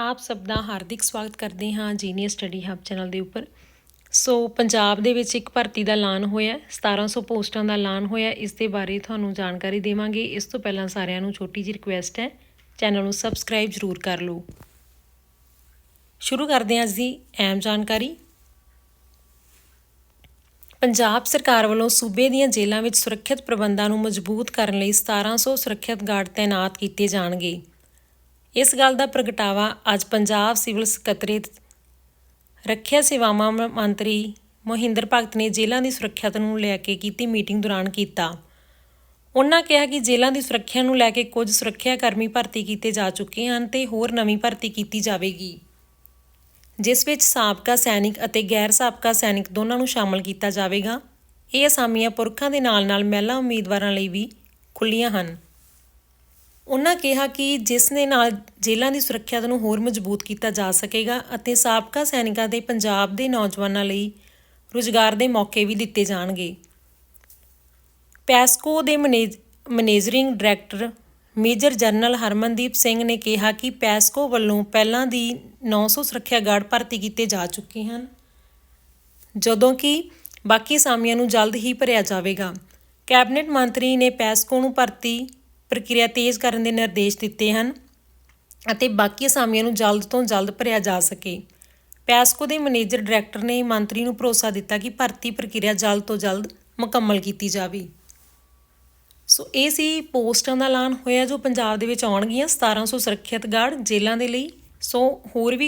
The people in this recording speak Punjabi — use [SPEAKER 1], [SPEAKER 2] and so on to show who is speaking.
[SPEAKER 1] ਆਪ ਸਭ ਦਾ ਹਾਰਦਿਕ ਸਵਾਗਤ ਕਰਦੇ ਹਾਂ ਜੀਨੀਅਸ ਸਟੱਡੀ ਹੱਬ ਚੈਨਲ ਦੇ ਉੱਪਰ। ਸੋ ਪੰਜਾਬ ਦੇ ਵਿੱਚ ਇੱਕ ਭਰਤੀ ਦਾ ਐਲਾਨ ਹੋਇਆ 1700 ਪੋਸਟਾਂ ਦਾ ਐਲਾਨ ਹੋਇਆ ਇਸ ਦੇ ਬਾਰੇ ਤੁਹਾਨੂੰ ਜਾਣਕਾਰੀ ਦੇਵਾਂਗੇ। ਇਸ ਤੋਂ ਪਹਿਲਾਂ ਸਾਰਿਆਂ ਨੂੰ ਛੋਟੀ ਜਿਹੀ ਰਿਕੁਐਸਟ ਹੈ, ਚੈਨਲ ਨੂੰ ਸਬਸਕ੍ਰਾਈਬ ਜ਼ਰੂਰ ਕਰ ਲਓ। ਸ਼ੁਰੂ ਕਰਦੇ ਹਾਂ ਅੱਜ ਦੀ ਅਹਿਮ ਜਾਣਕਾਰੀ। ਪੰਜਾਬ ਸਰਕਾਰ ਵੱਲੋਂ ਸੂਬੇ ਦੀਆਂ ਜੇਲ੍ਹਾਂ ਵਿੱਚ ਸੁਰੱਖਿਅਤ ਪ੍ਰਬੰਧਾਂ ਨੂੰ ਮਜ਼ਬੂਤ ਕਰਨ ਲਈ 1700 ਸੁਰੱਖਿਅਤ ਗਾਰਡ ਤਾਇਨਾਤ ਕੀਤੇ ਜਾਣਗੇ। ਇਸ ਗੱਲ ਦਾ ਪ੍ਰਗਟਾਵਾ ਅੱਜ ਪੰਜਾਬ ਸਿਵਲ ਸਕੱਤਰੇਤ ਰੱਖਿਆ ਸੇਵਾਵਾਂ ਮੰਤਰੀ ਮੋਹਿੰਦਰ ਭਗਤ ਨੇ ਜੇਲ੍ਹਾਂ ਦੀ ਸੁਰੱਖਿਆ ਨੂੰ ਲੈ ਕੇ ਕੀਤੀ ਮੀਟਿੰਗ ਦੌਰਾਨ ਕੀਤਾ। ਉਹਨਾਂ ਕਿਹਾ ਕਿ ਜੇਲ੍ਹਾਂ ਦੀ ਸੁਰੱਖਿਆ ਨੂੰ ਲੈ ਕੇ ਕੁਝ ਸੁਰੱਖਿਆ ਕਰਮੀ ਭਰਤੀ ਕੀਤੇ ਜਾ ਚੁੱਕੇ ਹਨ ਤੇ ਹੋਰ ਨਵੀਂ ਭਰਤੀ ਕੀਤੀ ਜਾਵੇਗੀ, ਜਿਸ ਵਿੱਚ ਸਾਬਕਾ ਸੈਨਿਕ ਅਤੇ ਗੈਰ ਸਾਬਕਾ ਸੈਨਿਕ ਦੋਨਾਂ ਨੂੰ ਸ਼ਾਮਲ ਕੀਤਾ ਜਾਵੇਗਾ। ਇਹ ਅਸਾਮੀਆਂ ਪੁਰਖਾਂ ਦੇ ਨਾਲ-ਨਾਲ ਮਹਿਲਾ ਉਮੀਦਵਾਰਾਂ ਲਈ ਵੀ ਖੁੱਲੀਆਂ ਹਨ। ਉਹਨਾਂ ਕਿਹਾ ਕਿ ਜਿਸ ਦੇ ਨਾਲ ਜੇਲ੍ਹਾਂ ਦੀ ਸੁਰੱਖਿਆ ਨੂੰ ਹੋਰ ਮਜ਼ਬੂਤ ਕੀਤਾ ਜਾ ਸਕੇਗਾ ਅਤੇ ਸਾਬਕਾ ਸੈਨਿਕਾਂ ਦੇ ਪੰਜਾਬ ਦੇ ਨੌਜਵਾਨਾਂ ਲਈ ਰੁਜ਼ਗਾਰ ਦੇ ਮੌਕੇ ਵੀ ਦਿੱਤੇ ਜਾਣਗੇ। ਪੈਸਕੋ ਦੇ manage- managing director major general Harmandeep Singh ਨੇ ਕਿਹਾ ਕਿ ਪੈਸਕੋ ਵੱਲੋਂ ਪਹਿਲਾਂ ਦੀ 900 ਸੁਰੱਖਿਆ ਗਾਰਡ ਭਰਤੀ ਕੀਤੇ ਜਾ ਚੁੱਕੇ ਹਨ, ਜਦੋਂ ਕਿ ਬਾਕੀ ਅਸਾਮੀਆਂ ਨੂੰ ਜਲਦ ਹੀ ਭਰਿਆ ਜਾਵੇਗਾ। ਕੈਬਨਿਟ ਮੰਤਰੀ ਨੇ ਪੈਸਕੋ ਨੂੰ ਭਰਤੀ ਪ੍ਰਕਿਰਿਆ ਤੇਜ਼ ਕਰਨ ਦੇ ਨਿਰਦੇਸ਼ ਦਿੱਤੇ ਹਨ ਅਤੇ ਬਾਕੀ ਅਸਾਮੀਆਂ ਨੂੰ ਜਲਦ ਤੋਂ ਜਲਦ ਭਰਿਆ ਜਾ ਸਕੇ। ਪੈਸਕੋ ਦੇ ਮੈਨੇਜਰ ਡਾਇਰੈਕਟਰ ਨੇ ਮੰਤਰੀ ਨੂੰ ਭਰੋਸਾ ਦਿੱਤਾ ਕਿ ਭਰਤੀ ਪ੍ਰਕਿਰਿਆ ਜਲਦ ਤੋਂ ਜਲਦ ਮੁਕੰਮਲ ਕੀਤੀ ਜਾਵੇ। ਸੋ ਇਹ ਸੀ ਪੋਸਟਾਂ ਦਾ ਐਲਾਨ ਹੋਇਆ ਜੋ ਪੰਜਾਬ ਦੇ ਵਿੱਚ ਆਉਣਗੀਆਂ। 1700 ਸੁਰੱਖਿਅਤ ਗਾਰਡ ਜੇਲ੍ਹਾਂ ਦੇ ਲਈ। ਸੋ ਹੋਰ ਵੀ